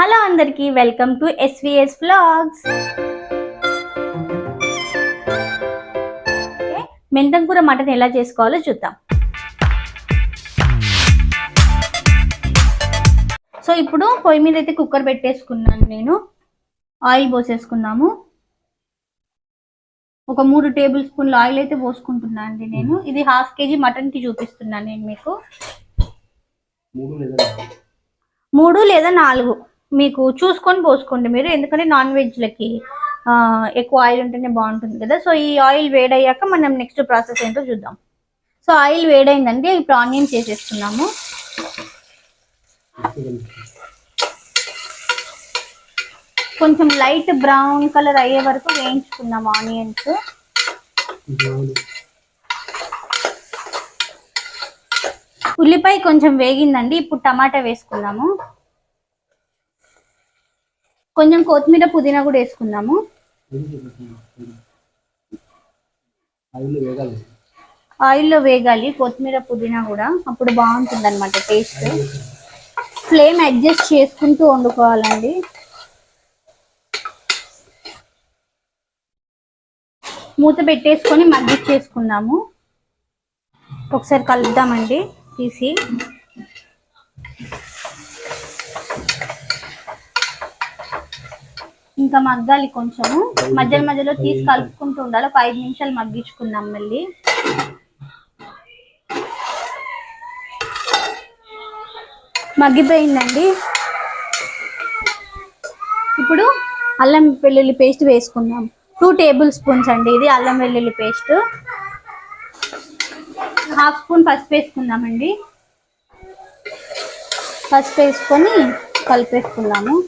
Hello అందరికి welcome to S V S vlogs మెంతం కూర mutton ఎలా చేసుకోవాలో చూద్దాం. సో ఇప్పుడు పొయ్యి మీద అయితే కుక్కర్ పెట్టేసుకున్నాను నేను. ఆయిల్ పోసేసుకుందాము. ఒక మూడు టేబుల్ స్పూన్ల ఆయిల్ అయితే పోసుకుంటున్నాను అండి నేను. ఇది హాఫ్ కేజీ మటన్కి చూపిస్తున్నాను నేను మీకు. మూడు లేదా నాలుగు. మీకు చూసుకొని పోసుకోండి మీరు ఎందుకంటే నాన్ వెజ్లకి ఎక్కువ ఆయిల్ ఉంటేనే బాగుంటుంది కదా. సో ఈ ఆయిల్ వేడయ్యాక మనం నెక్స్ట్ ప్రాసెస్ ఏంటో చూద్దాం. సో ఆయిల్ వేడైందండి ఇప్పుడు ఆనియన్స్ వేసేస్తున్నాము కొంచెం లైట్ బ్రౌన్ కలర్ అయ్యే వరకు వేయించుకుందాం ఆనియన్స్ ఉల్లిపాయ కొంచెం వేగిందండి ఇప్పుడు టమాటా వేసుకుందాము. కొంచెం కొత్తిమీర పుదీనా కూడా వేసుకుందాము. ఆయిల్లో వేగాలి. కొత్తిమీర పుదీనా కూడా. అప్పుడు బాగుంటుంది అనమాట టేస్ట్. ఫ్లేమ్ అడ్జస్ట్ చేసుకుంటూ వండుకోవాలండి. మూత పెట్టేసుకొని మగ్గిచ్చేసుకుందాము. ఒకసారి కలుపుదామండి తీసి. ఇంకా మగ్గాలి కొంచెము. మధ్యలో మధ్యలో తీసి కలుపుకుంటూ ఉండాలి. ఒక ఐదు నిమిషాలు మగ్గించుకుందాం మళ్ళీ. మగ్గిపోయిందండి. ఇప్పుడు అల్లం వెల్లుల్లి పేస్ట్ వేసుకుందాం. టూ టేబుల్ స్పూన్స్ అండి ఇది అల్లం వెల్లుల్లి పేస్ట్. హాఫ్ స్పూన్ పసుపు వేసుకుందామండి. పసుపు వేసుకొని కలిపేసుకుందాము.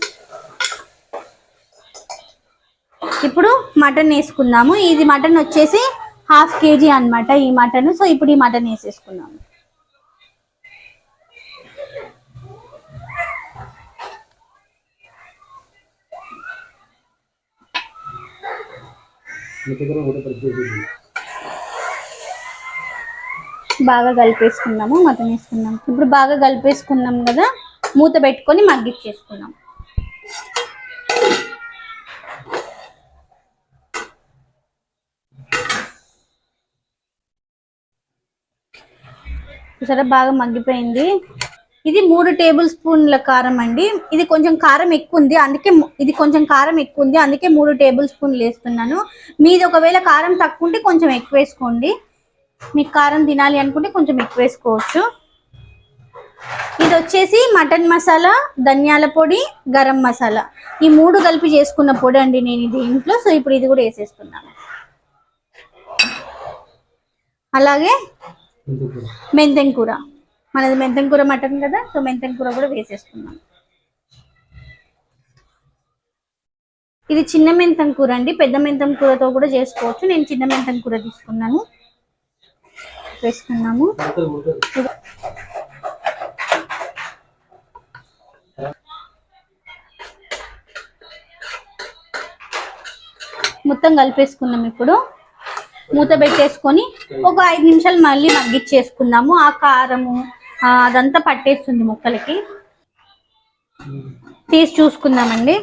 ఇప్పుడు మటన్ వేసుకుందాము. ఇది మటన్ వచ్చేసి హాఫ్ కేజీ అన్నమాట ఈ మటన్ సో ఇప్పుడు ఈ మటన్ వేసేసుకుందాము. బాగా కలిపేసుకున్నాము మటన్ వేసుకున్నాము ఇప్పుడు బాగా కలిపేసుకున్నాం కదా. మూత పెట్టుకొని మగ్గిచ్చేసుకున్నాం చూసారా? బాగా మగ్గిపోయింది. ఇది మూడు టేబుల్ స్పూన్ల కారం అండి. ఇది కొంచెం కారం ఎక్కువ ఉంది అందుకే ఇది కొంచెం కారం ఎక్కువ ఉంది అందుకే మూడు టేబుల్ స్పూన్లు వేస్తున్నాను. మీది ఒకవేళ కారం తక్కువ ఉంటే కొంచెం ఎక్కువ వేసుకోండి. మీకు కారం తినాలి అనుకుంటే కొంచెం ఎక్కువ వేసుకోవచ్చు. ఇది వచ్చేసి మటన్ మసాలా ధనియాల పొడి గరం మసాలా. ఈ మూడు కలిపి చేసుకున్న పొడి అండి నేను ఇది ఇంట్లో. సో ఇప్పుడు ఇది కూడా వేసేస్తున్నాను. అలాగే మెంతెం కూర మనది మెంతెం కూర మటన్ కదా సో మెంతెం కూర కూడా వేసేస్తున్నాం. ఇది చిన్న మెంతం కూర అండి. పెద్ద మెంతం కూరతో కూడా చేసుకోవచ్చు. నేను చిన్న మెంతం కూర తీసుకున్నాను. వేసుకున్నాము. మొత్తం కలిపేసుకున్నాం ఇప్పుడు. మూత పెట్టేసుకొని ఒక ఐదు నిమిషాలు మళ్ళీ మగ్గిచ్చేసుకుందాము. ఆ కారము అదంతా పట్టేస్తుంది ముక్కలకి. తీసి చూసుకుందామండి.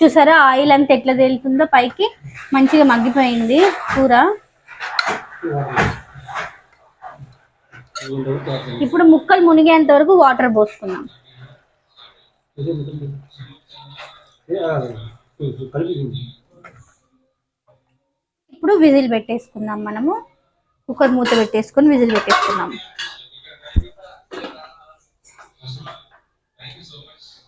చూసారా ఆయిల్ అంతా ఎట్లా తేలుతుందో పైకి మంచిగా మగ్గిపోయింది కూర. ఇప్పుడు ముక్కలు మునిగేంత వరకు వాటర్ పోసుకుందాం ఇదే మొత్తం పెట్టు. ఏ, ఆ, ఉ, కలిపి ఇప్పుడు విజిల్ పెట్టేసుకుందాం మనము. కుక్కర్ మూత పెట్టేసుకొని విజిల్ పెట్టేసుకుందాం.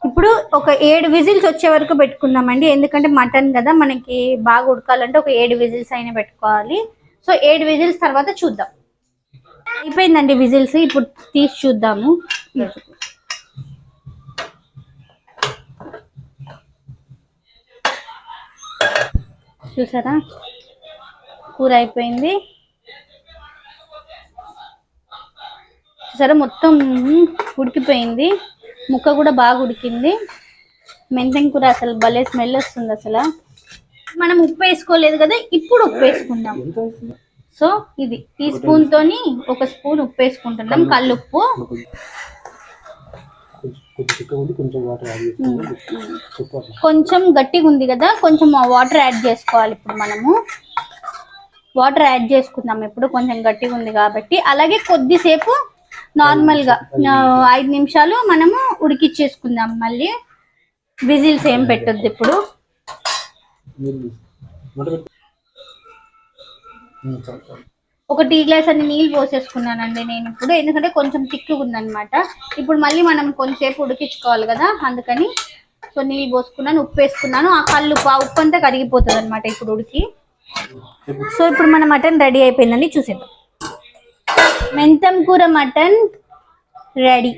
ఇప్పుడు ఒక ఏడు విజిల్స్ వచ్చే వరకు పెట్టుకుందామండి. ఎందుకంటే మటన్ కదా మనకి బాగా ఉడకాలంటే ఒక ఏడు విజిల్స్ అయినా పెట్టుకోవాలి. సో ఏడు విజిల్స్ తర్వాత చూద్దాం. అయిపోయిందండి విజిల్స్. ఇప్పుడు తీసి చూద్దాము. చూసారా? కూర అయిపోయింది. చూసారా మొత్తం ఉడికిపోయింది. ముక్క కూడా బాగా ఉడికింది. మెంతం కూర అసలు భలే స్మెల్ వస్తుంది అసలు. మనం ఉప్పు వేసుకోలేదు కదా ఇప్పుడు ఉప్పు వేసుకుందాం? సో ఇది ఈ స్పూన్ తోని ఒక స్పూన్ ఉప్పు వేసుకుంటున్నాం కల్లుప్పు. అట్లా కొంచెం గట్టిగా ఉంది కదా కొంచెం వాటర్ యాడ్ చేసుకోవాలి ఇప్పుడు మనము. వాటర్ యాడ్ చేసుకుందాం. ఇప్పుడు కొంచెం గట్టిగా ఉంది కాబట్టి. అలాగే కొద్దిసేపు నార్మల్గా ఆ, ఐదు నిమిషాలు మనము ఉడికిచ్చేసుకుందాం. మళ్ళీ విజిల్స్ ఏం పెట్టొద్దు ఇప్పుడు. ఒక టీ గ్లాస్ అన్ని నీళ్ళు పోసేసుకున్నానండి నేను ఇప్పుడు. ఎందుకంటే కొంచెం తిక్కుగా ఉందన్నమాట. ఇప్పుడు మళ్ళీ మనం కొంచెంసేపు ఉడికించుకోవాలి కదా అందుకని సో నీళ్ళు పోసుకున్నాను ఉప్పు వేసుకున్నాను ఆ కళ్ళు ఉప్పు అంతా కరిగిపోతుంది అనమాట ఇప్పుడు ఉడికి. సో ఇప్పుడు మన మటన్ రెడీ అయిపోయిందండి చూసేద్దాం. మెంతం కూర మటన్ రెడీ.